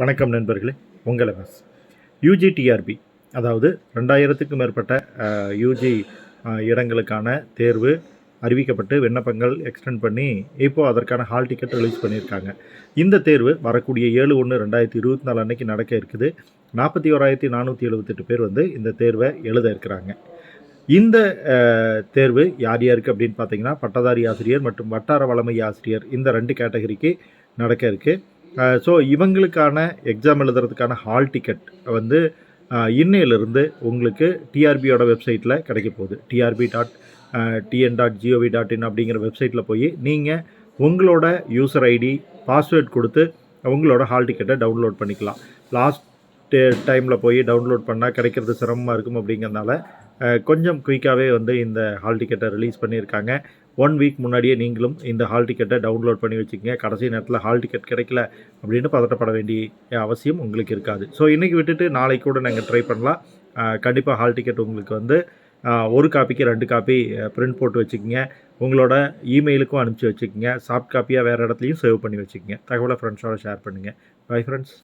வணக்கம் நண்பர்களே உங்கள் எம்எஸ் யூஜிடிஆர்பி அதாவது ரெண்டாயிரத்துக்கும் மேற்பட்ட யூஜி இடங்களுக்கான தேர்வு அறிவிக்கப்பட்டு விண்ணப்பங்கள் எக்ஸ்டெண்ட் பண்ணி இப்போது அதற்கான ஹால் டிக்கெட் ரிலீஸ் பண்ணியிருக்காங்க. இந்த தேர்வு வரக்கூடிய ஏழு ஒன்று ரெண்டாயிரத்தி இருபத்தி நாலு அன்னைக்கு நடக்க இருக்குது. நாற்பத்தி ஓராயிரத்தி நானூற்றி எழுபத்தெட்டு பேர் வந்து இந்த தேர்வை எழுத இருக்கிறாங்க. இந்த தேர்வு யார் யாருக்கு அப்படின்னு பார்த்தீங்கன்னா பட்டதாரி ஆசிரியர் மற்றும் வட்டார வளமை ஆசிரியர் இந்த ரெண்டு கேட்டகரிக்கு நடக்க இருக்குது ஸோ இவங்களுக்கான எக்ஸாம் எழுதுறதுக்கான ஹால் டிக்கெட் வந்து இன்னையிலிருந்து உங்களுக்கு டிஆர்பியோட வெப்சைட்டில் கிடைக்க போகுது. TRB dot TN dot GOV dot in அப்படிங்கிற வெப்சைட்டில் போய் நீங்கள் உங்களோட யூசர் ஐடி பாஸ்வேர்ட் கொடுத்து உங்களோட ஹால் டிக்கெட்டை டவுன்லோட் பண்ணிக்கலாம். லாஸ்ட் டைமில் போய் டவுன்லோட் பண்ணால் கிடைக்கிறது சிரமமாக இருக்கும் அப்படிங்கிறதுனால கொஞ்சம் குயிக்காகவே வந்து இந்த ஹால் டிக்கெட்டை ரிலீஸ் பண்ணியிருக்காங்க. ஒன் வீக் முன்னாடியே நீங்களும் இந்த ஹால் டிக்கெட்டை டவுன்லோட் பண்ணி வச்சுக்கோங்க. கடைசி நேரத்தில் ஹால் டிக்கெட் கிடைக்கல அப்படின்னு பதட்டப்பட வேண்டிய அவசியம் உங்களுக்கு இருக்காது. ஸோ இன்றைக்கி விட்டுட்டு நாளைக்கு கூட நாங்கள் ட்ரை பண்ணலாம். கண்டிப்பாக ஹால் டிக்கெட் உங்களுக்கு வந்து ஒரு காப்பிக்கு ரெண்டு காப்பி பிரிண்ட் போட்டு வச்சுக்கோங்க. உங்களோட இமெயிலுக்கும் அனுப்பிச்சி வச்சுக்கோங்க. சாஃப்ட் காப்பியாக வேறு இடத்துலையும் சேவ் பண்ணி வச்சுக்கோங்க. தகவலை ஃப்ரெண்ட்ஸோட ஷேர் பண்ணுங்கள் பை ஃப்ரெண்ட்ஸ்